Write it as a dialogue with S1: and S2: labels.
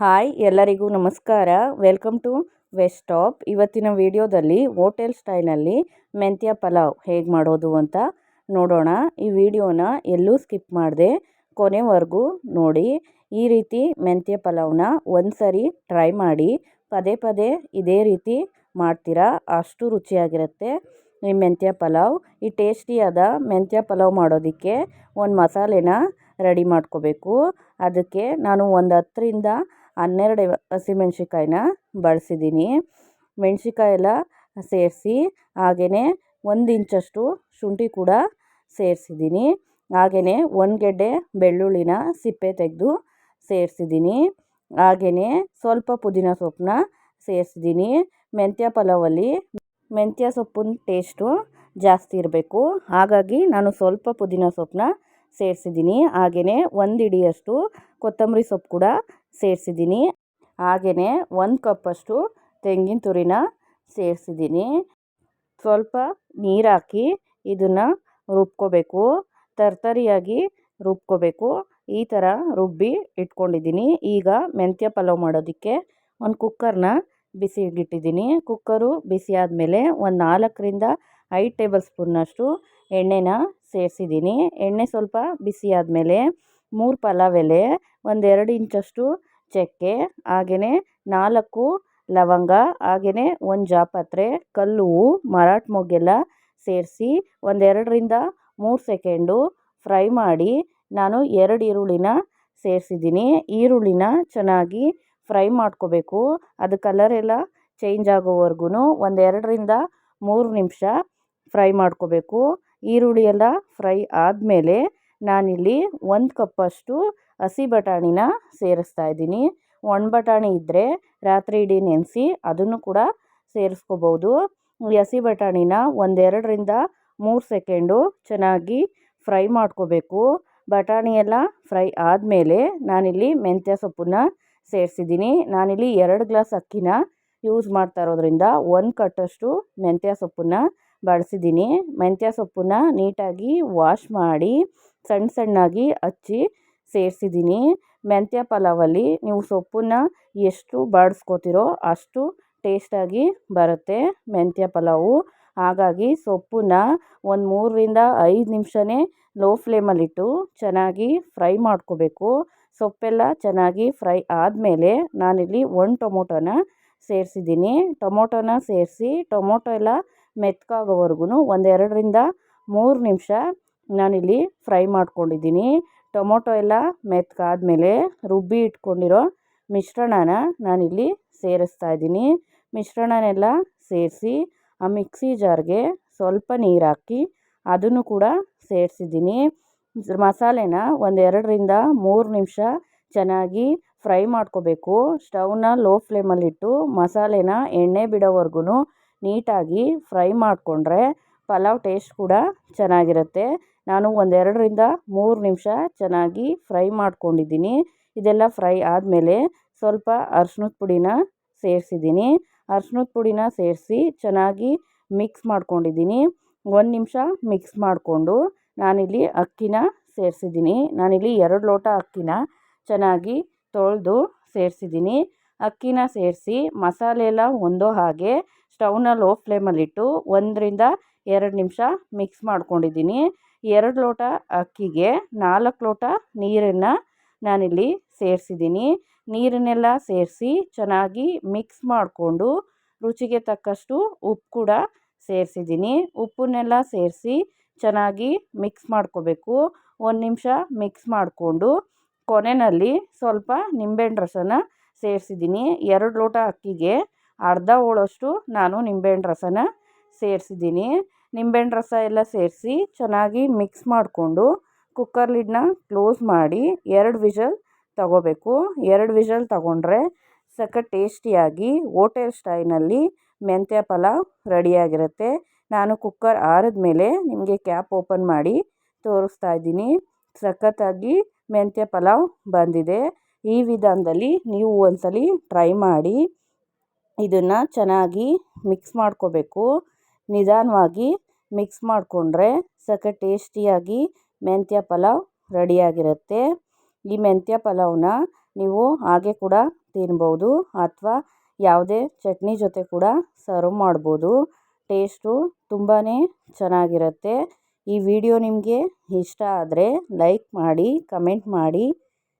S1: Hi, ಎಲ್ಲರಿಗೂ ನಮಸ್ಕಾರ. Welcome to west top. ಇವತ್ತಿನ ವಿಡಿಯೋದಲ್ಲಿ ಹೋಟೆಲ್ ಸ್ಟೈಲಲ್ಲಿ ಮೆಂತ್ಯ ಪಲಾವ್ ಹೇಗೆ ಮಾಡೋದು ಅಂತ ನೋಡೋಣ. ಈ ವಿಡಿಯೋನ ಎಲ್ಲೂ ಸ್ಕಿಪ್ ಮಾಡಿದೆ ಕೊನೆವರೆಗೂ ನೋಡಿ. ಈ ರೀತಿ ಮೆಂತ್ಯ ಪಲಾವ್ನ ಒಂದು ಸರಿ ಟ್ರೈ ಮಾಡಿ. ಪದೇ ಪದೇ ಇದೇ ರೀತಿ ಮಾಡ್ತೀರಾ. ಅಷ್ಟು ರುಚಿಯಾಗಿರುತ್ತೆ ಈ ಮೆಂತ್ಯ ಪಲಾವ್. ಈ ಟೇಸ್ಟಿಯಾದ ಮೆಂತ್ಯ ಪಲಾವ್ ಮಾಡೋದಕ್ಕೆ ಒಂದು ಮಸಾಲೆನ ರೆಡಿ ಮಾಡ್ಕೋಬೇಕು. ಅದಕ್ಕೆ ನಾನು ಒಂದು ಹತ್ತರಿಂದ ಹನ್ನೆರಡು ಹಸಿಮೆಣ್ಸಿಕಾಯಿನ ಬಳಸಿದ್ದೀನಿ. ಮೆಣಸಿಕಾಯಿ ಎಲ್ಲ ಸೇರಿಸಿ ಹಾಗೆಯೇ ಒಂದು ಇಂಚಷ್ಟು ಶುಂಠಿ ಕೂಡ ಸೇರಿಸಿದ್ದೀನಿ. ಹಾಗೆಯೇ ಒಂದು ಗೆಡ್ಡೆ ಬೆಳ್ಳುಳ್ಳಿನ ಸಿಪ್ಪೆ ತೆಗೆದು ಸೇರಿಸಿದ್ದೀನಿ. ಹಾಗೆಯೇ ಸ್ವಲ್ಪ ಪುದೀನ ಸೊಪ್ಪನ್ನ ಸೇರಿಸಿದ್ದೀನಿ. ಮೆಂತ್ಯ ಪಲಾವಲ್ಲಿ ಮೆಂತ್ಯ ಸೊಪ್ಪಿನ ಟೇಸ್ಟು ಜಾಸ್ತಿ ಇರಬೇಕು. ಹಾಗಾಗಿ ನಾನು ಸ್ವಲ್ಪ ಪುದೀನ ಸೊಪ್ಪನ್ನ ಸೇರಿಸಿದ್ದೀನಿ. ಹಾಗೆಯೇ ಒಂದು ಹಿಡಿಯಷ್ಟು ಕೊತ್ತಂಬರಿ ಸೊಪ್ಪು ಕೂಡ ಸೇರಿಸಿದ್ದೀನಿ. ಹಾಗೆಯೇ ಒಂದು ಕಪ್ಪಷ್ಟು ತೆಂಗಿನ ತುರಿನ ಸೇರಿಸಿದ್ದೀನಿ. ಸ್ವಲ್ಪ ನೀರು ಹಾಕಿ ಇದನ್ನು ರುಬ್ಕೋಬೇಕು. ತರ್ತರಿಯಾಗಿ ರುಬ್ಕೋಬೇಕು. ಈ ಥರ ರುಬ್ಬಿ ಇಟ್ಕೊಂಡಿದ್ದೀನಿ. ಈಗ ಮೆಂತ್ಯ ಪಲಾವ್ ಮಾಡೋದಕ್ಕೆ ಒಂದು ಕುಕ್ಕರ್ನ ಬಿಸಿಗಿಟ್ಟಿದ್ದೀನಿ. ಕುಕ್ಕರು ಬಿಸಿ ಆದಮೇಲೆ ಒಂದು ನಾಲ್ಕರಿಂದ ಐದು ಟೇಬಲ್ ಸ್ಪೂನ್ನಷ್ಟು ಎಣ್ಣೆನ ಸೇರಿಸಿದ್ದೀನಿ. ಎಣ್ಣೆ ಸ್ವಲ್ಪ ಬಿಸಿ ಆದಮೇಲೆ ಮೂರು ಪಲಾವ್ ಎಲೆ ಒಂದೆರಡು ಇಂಚಷ್ಟು ಚಕ್ಕೆ ಹಾಗೆಯೇ ನಾಲ್ಕು ಲವಂಗ ಹಾಗೆಯೇ ಒಂದು ಜಾಪತ್ರೆ, ಕಲ್ಲು ಹೂವು ಮರಾಠ ಮೊಗ್ಗೆಲ್ಲ ಸೇರಿಸಿ ಒಂದೆರಡರಿಂದ ಮೂರು ಸೆಕೆಂಡು ಫ್ರೈ ಮಾಡಿ ನಾನು ಎರಡು ಈರುಳ್ಳಿನ ಸೇರಿಸಿದ್ದೀನಿ. ಈರುಳ್ಳಿನ ಚೆನ್ನಾಗಿ ಫ್ರೈ ಮಾಡ್ಕೋಬೇಕು. ಅದು ಕಲರ್ ಎಲ್ಲ ಚೇಂಜ್ ಆಗೋವರೆಗೂ ಒಂದೆರಡರಿಂದ ಮೂರು ನಿಮಿಷ ಫ್ರೈ ಮಾಡ್ಕೋಬೇಕು. ಈರುಳ್ಳಿ ಎಲ್ಲ ಫ್ರೈ ಆದಮೇಲೆ ನಾನಿಲ್ಲಿ ಒಂದು ಕಪ್ಪಷ್ಟು ಹಸಿ ಬಟಾಣಿನ ಸೇರಿಸ್ತಾ ಇದ್ದೀನಿ. ಒಣ ಬಟಾಣಿ ಇದ್ದರೆ ರಾತ್ರಿ ಇಡೀ ನೆನೆಸಿ ಅದನ್ನು ಕೂಡ ಸೇರಿಸ್ಕೋಬೋದು. ಹಸಿ ಬಟಾಣಿನ ಒಂದೆರಡರಿಂದ ಮೂರು ಸೆಕೆಂಡು ಚೆನ್ನಾಗಿ ಫ್ರೈ ಮಾಡ್ಕೋಬೇಕು. ಬಟಾಣಿ ಎಲ್ಲ ಫ್ರೈ ಆದಮೇಲೆ ನಾನಿಲ್ಲಿ ಮೆಂತ್ಯ ಸೊಪ್ಪನ್ನ ಸೇರಿಸಿದ್ದೀನಿ. ನಾನಿಲ್ಲಿ ಎರಡು ಗ್ಲಾಸ್ ಅಕ್ಕಿನ ಯೂಸ್ ಮಾಡ್ತಾ ಇರೋದ್ರಿಂದ ಒಂದು ಕಟ್ಟಷ್ಟು ಮೆಂತ್ಯ ಸೊಪ್ಪನ್ನ ಬಳಸಿದ್ದೀನಿ. ಮೆಂತ್ಯ ಸೊಪ್ಪನ್ನ ನೀಟಾಗಿ ವಾಶ್ ಮಾಡಿ ಸಣ್ಣ ಸಣ್ಣಾಗಿ ಹಚ್ಚಿ ಸೇರಿಸಿದ್ದೀನಿ. ಮೆಂತ್ಯ ಪಲಾವಲ್ಲಿ ನೀವು ಸೊಪ್ಪನ್ನ ಎಷ್ಟು ಬಾಡಿಸ್ಕೋತಿರೋ ಅಷ್ಟು ಟೇಸ್ಟಾಗಿ ಬರುತ್ತೆ ಮೆಂತ್ಯ ಪಲಾವು. ಹಾಗಾಗಿ ಸೊಪ್ಪನ್ನ ಒಂದು ಮೂರರಿಂದ ಐದು ನಿಮಿಷನೇ ಲೋ ಫ್ಲೇಮಲ್ಲಿಟ್ಟು ಚೆನ್ನಾಗಿ ಫ್ರೈ ಮಾಡ್ಕೋಬೇಕು. ಸೊಪ್ಪೆಲ್ಲ ಚೆನ್ನಾಗಿ ಫ್ರೈ ಆದಮೇಲೆ ನಾನಿಲ್ಲಿ ಒಂದು ಟೊಮೊಟೊನ ಸೇರಿಸಿದ್ದೀನಿ. ಟೊಮೊಟೊನ ಸೇರಿಸಿ ಟೊಮೊಟೊ ಎಲ್ಲ ಮೆತ್ತಗಾಗೋವರೆಗೂ ಒಂದೆರಡರಿಂದ ಮೂರು ನಿಮಿಷ ನಾನಿಲ್ಲಿ ಫ್ರೈ ಮಾಡ್ಕೊಂಡಿದ್ದೀನಿ. ಟೊಮೊಟೊ ಎಲ್ಲ ಮೆತ್ತಗಾದ್ಮೇಲೆ ರುಬ್ಬಿ ಇಟ್ಕೊಂಡಿರೋ ಮಿಶ್ರಣನ ನಾನಿಲ್ಲಿ ಸೇರಿಸ್ತಾ ಇದ್ದೀನಿ. ಮಿಶ್ರಣನೆಲ್ಲ ಸೇರಿಸಿ ಆ ಮಿಕ್ಸಿ ಜಾರ್ಗೆ ಸ್ವಲ್ಪ ನೀರು ಹಾಕಿ ಅದನ್ನು ಕೂಡ ಸೇರಿಸಿದ್ದೀನಿ. ಮಸಾಲೆನ ಒಂದೆರಡರಿಂದ ಮೂರು ನಿಮಿಷ ಚೆನ್ನಾಗಿ ಫ್ರೈ ಮಾಡ್ಕೋಬೇಕು. ಸ್ಟವ್ನ ಲೋ ಫ್ಲೇಮಲ್ಲಿಟ್ಟು ಮಸಾಲೆನ ಎಣ್ಣೆ ಬಿಡೋವರೆಗೂ ನೀಟಾಗಿ ಫ್ರೈ ಮಾಡಿಕೊಂಡ್ರೆ ಪಲಾವ್ ಟೇಸ್ಟ್ ಕೂಡ ಚೆನ್ನಾಗಿರುತ್ತೆ. ನಾನು ಒಂದೆರಡರಿಂದ ಮೂರು ನಿಮಿಷ ಚೆನ್ನಾಗಿ ಫ್ರೈ ಮಾಡ್ಕೊಂಡಿದ್ದೀನಿ. ಇದೆಲ್ಲ ಫ್ರೈ ಆದಮೇಲೆ ಸ್ವಲ್ಪ ಅರ್ಶಿನದ ಪುಡಿನ ಸೇರಿಸಿದ್ದೀನಿ. ಅರ್ಶಿನದ ಪುಡಿನ ಸೇರಿಸಿ ಚೆನ್ನಾಗಿ ಮಿಕ್ಸ್ ಮಾಡ್ಕೊಂಡಿದ್ದೀನಿ. ಒಂದು ನಿಮಿಷ ಮಿಕ್ಸ್ ಮಾಡಿಕೊಂಡು ನಾನಿಲ್ಲಿ ಅಕ್ಕಿನ ಸೇರಿಸಿದ್ದೀನಿ. ನಾನಿಲ್ಲಿ ಎರಡು ಲೋಟ ಅಕ್ಕಿನ ಚೆನ್ನಾಗಿ ತೊಳೆದು ಸೇರಿಸಿದ್ದೀನಿ. ಅಕ್ಕಿನ ಸೇರಿಸಿ ಮಸಾಲೆ ಎಲ್ಲ ಹೊಂದೋ ಹಾಗೆ ಸ್ಟವ್ನ ಲೋ ಫ್ಲೇಮಲ್ಲಿಟ್ಟು ಒಂದರಿಂದ ಎರಡು ನಿಮಿಷ ಮಿಕ್ಸ್ ಮಾಡ್ಕೊಂಡಿದ್ದೀನಿ. ಎರಡು ಲೋಟ ಅಕ್ಕಿಗೆ ನಾಲ್ಕು ಲೋಟ ನೀರನ್ನು ನಾನಿಲ್ಲಿ ಸೇರಿಸಿದ್ದೀನಿ. ನೀರನ್ನೆಲ್ಲ ಸೇರಿಸಿ ಚೆನ್ನಾಗಿ ಮಿಕ್ಸ್ ಮಾಡಿಕೊಂಡು ರುಚಿಗೆ ತಕ್ಕಷ್ಟು ಉಪ್ಪು ಕೂಡ ಸೇರಿಸಿದ್ದೀನಿ. ಉಪ್ಪನ್ನೆಲ್ಲ ಸೇರಿಸಿ ಚೆನ್ನಾಗಿ ಮಿಕ್ಸ್ ಮಾಡ್ಕೋಬೇಕು. ಒಂದು ನಿಮಿಷ ಮಿಕ್ಸ್ ಮಾಡಿಕೊಂಡು ಕೊನೆಯಲ್ಲಿ ಸ್ವಲ್ಪ ನಿಂಬೆಹಣ್ಣು ರಸನ ಸೇರಿಸಿದ್ದೀನಿ. ಎರಡು ಲೋಟ ಅಕ್ಕಿಗೆ ಅರ್ಧ ಹೋಳಷ್ಟು ನಾನು ನಿಂಬೆಹಣ್ಣು ರಸನ ಸೇರಿಸಿದ್ದೀನಿ. ನಿಂಬೆಹಣ್ಣು ರಸ ಎಲ್ಲ ಸೇರಿಸಿ ಚೆನ್ನಾಗಿ ಮಿಕ್ಸ್ ಮಾಡಿಕೊಂಡು ಕುಕ್ಕರ್ ಲಿಡ್ನ ಕ್ಲೋಸ್ ಮಾಡಿ ಎರಡು ವಿಷಲ್ ತಗೋಬೇಕು. ಎರಡು ವಿಷಲ್ ತಗೊಂಡ್ರೆ ಸಖತ್ ಟೇಸ್ಟಿಯಾಗಿ ಹೋಟೆಲ್ ಸ್ಟೈಲ್ನಲ್ಲಿ ಮೆಂತ್ಯ ಪಲಾವ್ ರೆಡಿಯಾಗಿರುತ್ತೆ. ನಾನು ಕುಕ್ಕರ್ ಆರಿದ ಮೇಲೆ ನಿಮಗೆ ಕ್ಯಾಪ್ ಓಪನ್ ಮಾಡಿ ತೋರಿಸ್ತಾ ಇದ್ದೀನಿ. ಸಖತ್ತಾಗಿ ಮೆಂತ್ಯ ಪಲಾವ್ ಬಂದಿದೆ. ಈ ವಿಧಾನದಲ್ಲಿ ನೀವು ಒಂದ್ಸಲ ಟ್ರೈ ಮಾಡಿ ಇದನ್ನು ಚೆನ್ನಾಗಿ ಮಿಕ್ಸ್ ಮಾಡ್ಕೋಬೇಕು. ನಿಧಾನವಾಗಿ ಮಿಕ್ಸ್ ಮಾಡಿಕೊಂಡ್ರೆ ಸಖತ್ ಟೇಸ್ಟಿಯಾಗಿ ಮೆಂತ್ಯ ಪಲಾವ್ ರೆಡಿಯಾಗಿರುತ್ತೆ. ಈ ಮೆಂತ್ಯ ಪಲಾವ್ನ ನೀವು ಹಾಗೆ ಕೂಡ ತಿನ್ಬೋದು ಅಥವಾ ಯಾವುದೇ ಚಟ್ನಿ ಜೊತೆ ಕೂಡ ಸರ್ವ್ ಮಾಡ್ಬೋದು. ಟೇಸ್ಟು ತುಂಬಾ ಚೆನ್ನಾಗಿರುತ್ತೆ. ಈ ವಿಡಿಯೋ ನಿಮಗೆ ಇಷ್ಟ ಆದರೆ ಲೈಕ್ ಮಾಡಿ ಕಮೆಂಟ್ ಮಾಡಿ.